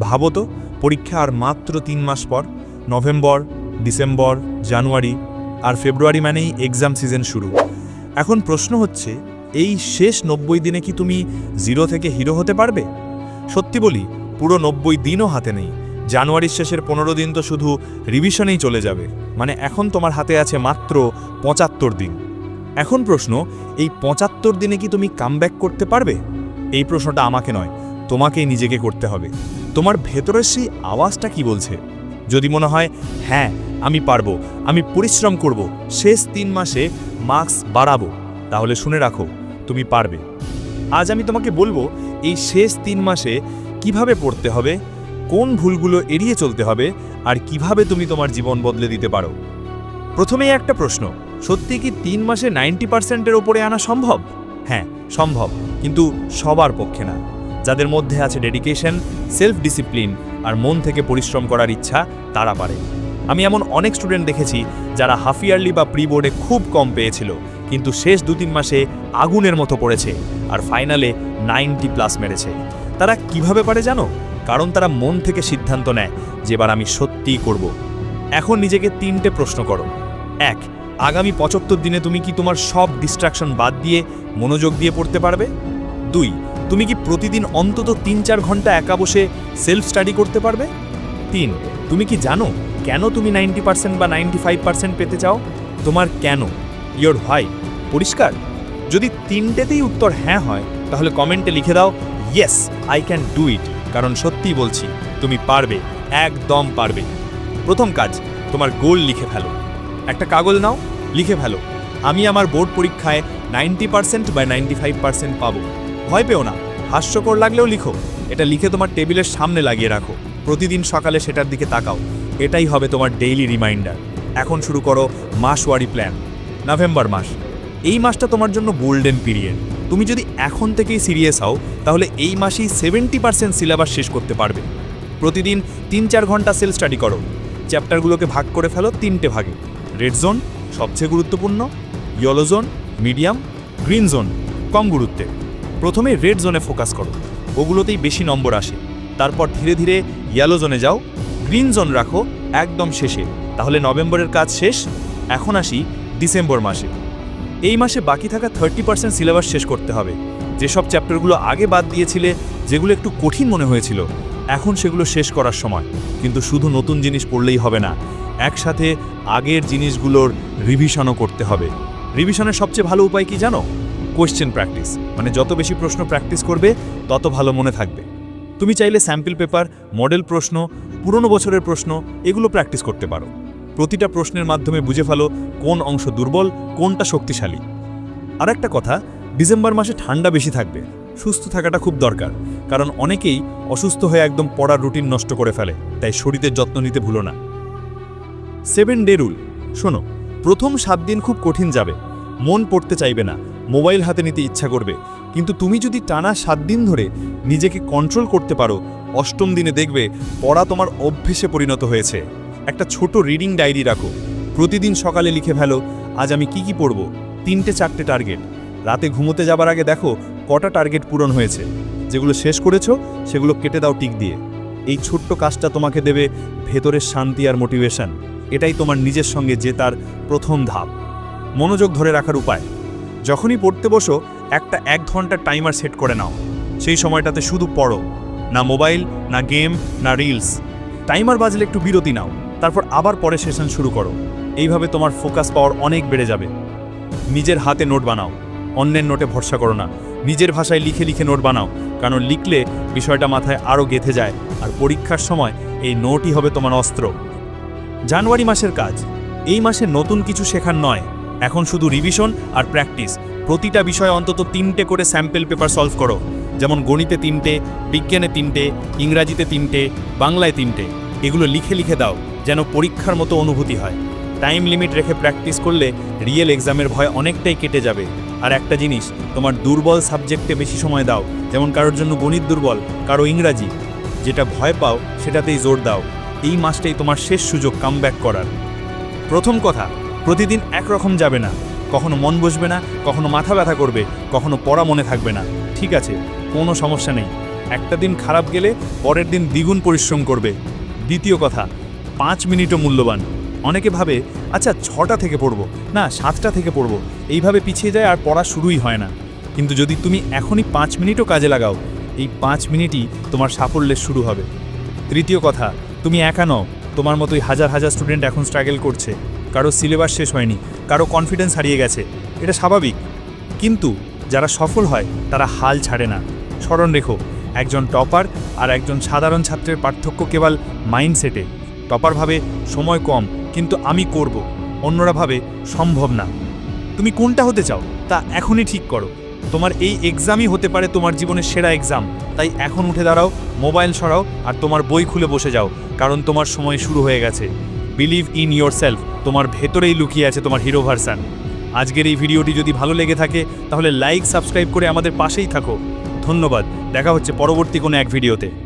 ভাবো তো, পরীক্ষা আর মাত্র তিন মাস পর, নভেম্বর, ডিসেম্বর, জানুয়ারি আর ফেব্রুয়ারি মানেই এক্সাম সিজন শুরু। এখন প্রশ্ন হচ্ছে, এই শেষ নব্বই দিনে কি তুমি জিরো থেকে হিরো হতে পারবে? সত্যি বলি, পুরো নব্বই দিনও হাতে নেই। জানুয়ারির শেষের পনেরো দিন তো শুধু রিভিশনেই চলে যাবে। মানে এখন তোমার হাতে আছে মাত্র পঁচাত্তর দিন। এখন প্রশ্ন, এই পঁচাত্তর দিনে কি তুমি কামব্যাক করতে পারবে? এই প্রশ্নটা আমাকে নয়, তোমাকেই নিজেকে করতে হবে। তোমার ভেতরের সেই আওয়াজটা কি বলছে? যদি মনে হয় হ্যাঁ আমি পারব, আমি পরিশ্রম করব, শেষ তিন মাসে মার্কস বাড়াবো, তাহলে শুনে রাখো, তুমি পারবে। আজ আমি তোমাকে বলব, এই শেষ তিন মাসে কীভাবে পড়তে হবে, কোন ভুলগুলো এড়িয়ে চলতে হবে, আর কীভাবে তুমি তোমার জীবন বদলে দিতে পারো? প্রথমেই একটা প্রশ্ন, সত্যি কি তিন মাসে নাইনটি পার্সেন্টের ওপরে আনা সম্ভব? হ্যাঁ সম্ভব, কিন্তু সবার পক্ষে না। যাদের মধ্যে আছে ডেডিকেশন সেলফ ডিসিপ্লিন আর মন থেকে পরিশ্রম করার ইচ্ছা, তারা পারে। আমি এমন অনেক স্টুডেন্ট দেখেছি যারা হাফ ইয়ারলি বা প্রি বোর্ডে খুব কম পেয়েছিল, কিন্তু শেষ দু তিন মাসে আগুনের মতো পড়েছে আর ফাইনালে নাইনটি প্লাস মেরেছে। তারা কীভাবে পারে জানো? কারণ তারা মন থেকে সিদ্ধান্ত নেয় যে এবার আমি সত্যিই করব। এখন নিজেকে তিনটে প্রশ্ন করো। এক, আগামী পঁচাত্তর দিনে তুমি কি তোমার সব ডিস্ট্রাকশন বাদ দিয়ে মনোযোগ দিয়ে পড়তে পারবে? দুই তুমি কি প্রতিদিন অন্তত তিন চার ঘণ্টা একা বসে সেলফ স্টাডি করতে পারবে? তিন, তুমি কি জানো কেন তুমি নাইনটি পার্সেন্ট বা নাইনটি ফাইভ পার্সেন্ট পেতে চাও? তোমার কেন? ইয়োর ভাই পরিষ্কার? যদি তিনটেতেই উত্তর হ্যাঁ হয়, তাহলে কমেন্টে লিখে দাও yes I can do it কারণ সত্যিই বলছি, তুমি পারবে, একদম পারবে। প্রথম কাজ, তোমার গোল লিখে ফেলো। একটা কাগজ নাও, লিখে ফেলো। আমি আমার বোর্ড পরীক্ষায় নাইনটি পার্সেন্ট বা নাইনটি ফাইভ পার্সেন্ট পাবো। ভয় পেও না, হাস্যকর লাগলেও লিখো। এটা লিখে তোমার টেবিলের সামনে লাগিয়ে রাখো। প্রতিদিন সকালে সেটার দিকে তাকাও। এটাই হবে তোমার ডেইলি রিমাইন্ডার এখন শুরু করো মাসওয়ারি প্ল্যান নভেম্বর মাস। এই মাসটা তোমার জন্য গোল্ডেন পিরিয়ড তুমি যদি এখন থেকেই সিরিয়াস হও, তাহলে এই মাসেই সেভেন্টি পার্সেন্ট সিলেবাস শেষ করতে পারবে। প্রতিদিন তিন চার ঘণ্টা সেল স্টাডি করো। চ্যাপ্টারগুলোকে ভাগ করে ফেলো তিনটে ভাগে। রেড জোন সবচেয়ে গুরুত্বপূর্ণ yellow zone medium green zone কম গুরুত্বে প্রথমে রেড জোনে ফোকাস করো। ওগুলোতেই বেশি নম্বর আসে। তারপর ধীরে ধীরে ইয়েলো জোনে যাও। গ্রিন জোন রাখো একদম শেষে। তাহলে নভেম্বরের কাজ শেষ। এখন আসি ডিসেম্বর মাসে। এই মাসে বাকি থাকা থার্টি পার্সেন্ট সিলেবাস শেষ করতে হবে। যেসব চ্যাপ্টারগুলো আগে বাদ দিয়েছিলে, যেগুলো একটু কঠিন মনে হয়েছিল, এখন সেগুলো শেষ করার সময়। কিন্তু শুধু নতুন জিনিস পড়লেই হবে না। একসাথে আগের জিনিসগুলোর রিভিশনও করতে হবে। রিভিশনের সবচেয়ে ভালো উপায় কি জানো? কোয়েশ্চেন প্র্যাকটিস মানে যত বেশি প্রশ্ন প্র্যাকটিস করবে, তত ভালো মনে থাকবে। তুমি চাইলে স্যাম্পল পেপার মডেল প্রশ্ন, পুরনো বছরের প্রশ্ন, এগুলো প্র্যাকটিস করতে পারো। প্রতিটা প্রশ্নের মাধ্যমে বুঝে ফেলো কোন অংশ দুর্বল, কোনটা শক্তিশালী। আর একটা কথা, ডিসেম্বর মাসে ঠান্ডা বেশি থাকবে, সুস্থ থাকাটা খুব দরকার, কারণ অনেকেই অসুস্থ হয়ে একদম পড়ার রুটিন নষ্ট করে ফেলে, তাই শরীরের যত্ন নিতে ভুলো না। সেভেন ডে রুল শোনো, প্রথম সাত দিন খুব কঠিন যাবে, মন পড়তে চাইবে না মোবাইল হাতে নিতে ইচ্ছা করবে। কিন্তু তুমি যদি টানা সাত দিন ধরে নিজেকে কন্ট্রোল করতে পারো, অষ্টম দিনে দেখবে পড়া তোমার অভ্যেসে পরিণত হয়েছে। একটা ছোট রিডিং ডায়েরি রাখো। প্রতিদিন সকালে লিখে ফেলো, আজ আমি কি কি পড়ব? তিনটে চারটে টার্গেট রাতে ঘুমোতে যাবার আগে দেখো কটা টার্গেট পূরণ হয়েছে। যেগুলো শেষ করেছ, সেগুলো কেটে দাও টিক দিয়ে। এই ছোট্ট কাজটা তোমাকে দেবে ভেতরের শান্তি আর মোটিভেশন এটাই তোমার নিজের সঙ্গে জেতার প্রথম ধাপ। মনোযোগ ধরে রাখার উপায়। যখনই পড়তে বসো, একটা এক ঘণ্টার টাইমার সেট করে নাও। সেই সময়টাতে শুধু পড়ো, না মোবাইল না গেম না রিলস টাইমার বাজলে একটু বিরতি নাও, তারপর আবার পরে সেশন শুরু করো। এইভাবে তোমার ফোকাস পাওয়ার অনেক বেড়ে যাবে। নিজের হাতে নোট বানাও, অন্যের নোটে ভরসা করো না। নিজের ভাষায় লিখে লিখে নোট বানাও, কারণ লিখলে বিষয়টা মাথায় আরও গেঁথে যায়, আর পরীক্ষার সময় এই নোটই হবে তোমার অস্ত্র। জানুয়ারি মাসের কাজ, এই মাসে নতুন কিছু শেখার নয়। এখন শুধু রিভিশন আর প্র্যাকটিস প্রতিটা বিষয় অন্তত তিনটে করে স্যাম্পেল পেপার সলভ করো। যেমন গণিতে তিনটে, বিজ্ঞানে তিনটে, ইংরাজিতে তিনটে, বাংলায় তিনটে। এগুলো লিখে লিখে দাও, যেন পরীক্ষার মতো অনুভূতি হয়। টাইম লিমিট রেখে প্র্যাকটিস করলে রিয়েল এক্সামের ভয় অনেকটাই কেটে যাবে। আর একটা জিনিস, তোমার দুর্বল সাবজেক্টে বেশি সময় দাও। যেমন কারোর জন্য গণিত দুর্বল, কারও ইংরাজি। যেটা ভয় পাও, সেটাতেই জোর দাও। এই মাসটাই তোমার শেষ সুযোগ কামব্যাক করার। প্রথম কথা প্রতিদিন একরকম যাবে না। কখনো মন বসবে না, কখনো মাথা ব্যথা করবে, কখনো পড়া মনে থাকবে না। ঠিক আছে, কোনো সমস্যা নেই। একটা দিন খারাপ গেলে পরের দিন দ্বিগুণ পরিশ্রম করবে। দ্বিতীয় কথা, পাঁচ মিনিটও মূল্যবান। অনেকে ভাবে আচ্ছা ছটা থেকে পড়ব। না, সাতটা থেকে পড়ব। এইভাবে পিছিয়ে যায় আর পড়া শুরুই হয় না। কিন্তু যদি তুমি এখনই পাঁচ মিনিটও কাজে লাগাও, এই পাঁচ মিনিটই তোমার সাফল্যের শুরু হবে। তৃতীয় কথা, তুমি একা নও। তোমার মতোই হাজার হাজার স্টুডেন্ট এখন স্ট্রাগল করছে। কারও সিলেবাস শেষ হয়নি, কারও কনফিডেন্স হারিয়ে গেছে, এটা স্বাভাবিক। কিন্তু যারা সফল হয়, তারা হাল ছাড়ে না। স্মরণ রেখো, একজন টপার আর একজন সাধারণ ছাত্রের পার্থক্য কেবল মাইন্ডসেটে টপার ভাবে, সময় কম, কিন্তু আমি করব। অন্যরা ভাবে, সম্ভব না। তুমি কোনটা হতে চাও, তা এখনই ঠিক করো। তোমার এই এক্সামই হতে পারে তোমার জীবনের সেরা এক্সাম তাই এখন উঠে দাঁড়াও মোবাইল সরাও আর তোমার বই খুলে বসে যাও, কারণ তোমার সময় শুরু হয়ে গেছে। বিলিভ ইন ইয়োর সেলফ তোমার ভেতরেই লুকিয়ে আছে তোমার হিরো ভার্সান। আজকের এই ভিডিওটি যদি ভালো লেগে থাকে, তাহলে লাইক, সাবস্ক্রাইব করে আমাদের পাশেই থাকো। ধন্যবাদ, দেখা হচ্ছে পরবর্তী কোনো এক ভিডিওতে।